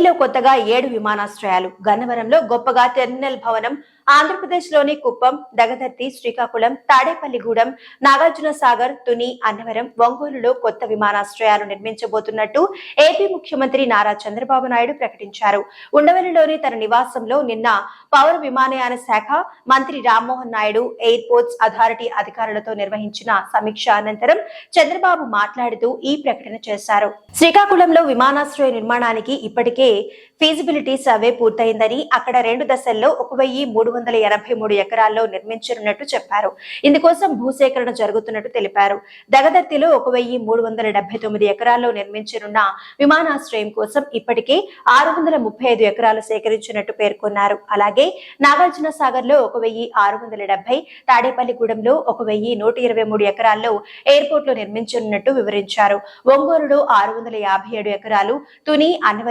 ఏపీలో కొత్తగా ఏడు విమానాశ్రయాలు. గన్నవరంలో గొప్పగా టెర్మినల్ భవనం ఆంధ్రప్రదేశ్లోని కుప్పం దగదర్తి శ్రీకాకుళం తాడేపల్లిగూడెం నాగార్జున సాగర్ తుని అన్నవరం ఒంగోలులో కొత్త విమానాశ్రయాలు నిర్మించబోతున్నట్టు ఏపీ ముఖ్యమంత్రి నారా చంద్రబాబు నాయుడు ప్రకటించారు. ఉండవల్లిలోని తన నివాసంలో నిన్న పౌర విమానయాన శాఖ మంత్రి రామ్మోహన్ నాయుడు ఎయిర్పోర్ట్స్ అథారిటీ అధికారులతో నిర్వహించిన సమీక్ష అనంతరం చంద్రబాబు మాట్లాడుతూ ఈ ప్రకటన చేశారు. శ్రీకాకుళంలో విమానాశ్రయ నిర్మాణానికి ఇప్పటికే ఫీజిబిలిటీ సర్వే పూర్తయిందని అక్కడ రెండు దశల్లో ఒక వెయ్యి మూడు వందల ఎనభై మూడు ఎకరాల్లో నిర్మించనున్నట్టు చెప్పారు. ఇందుకోసం భూసేకరణ జరుగుతున్నట్టు తెలిపారు. దగదర్తిలో ఒక వెయ్యి మూడు వందల డెబ్బై తొమ్మిది ఎకరాల్లో నిర్మించనున్న విమానాశ్రయం కోసం ఇప్పటికే ఆరు వందల ముప్పై ఐదు ఎకరాలు సేకరించినట్టు పేర్కొన్నారు. అలాగే నాగార్జున సాగర్లో ఒక వెయ్యి ఆరు వందల డెబ్బై తాడేపల్లిగూడెంలో ఒక వెయ్యి నూట ఇరవై మూడు ఎకరాల్లో ఎయిర్పోర్ట్లు నిర్మించనున్నట్టు వివరించారు. ఒంగోలులో ఆరు వందల యాభై ఏడు ఎకరాలు తుని అన్వ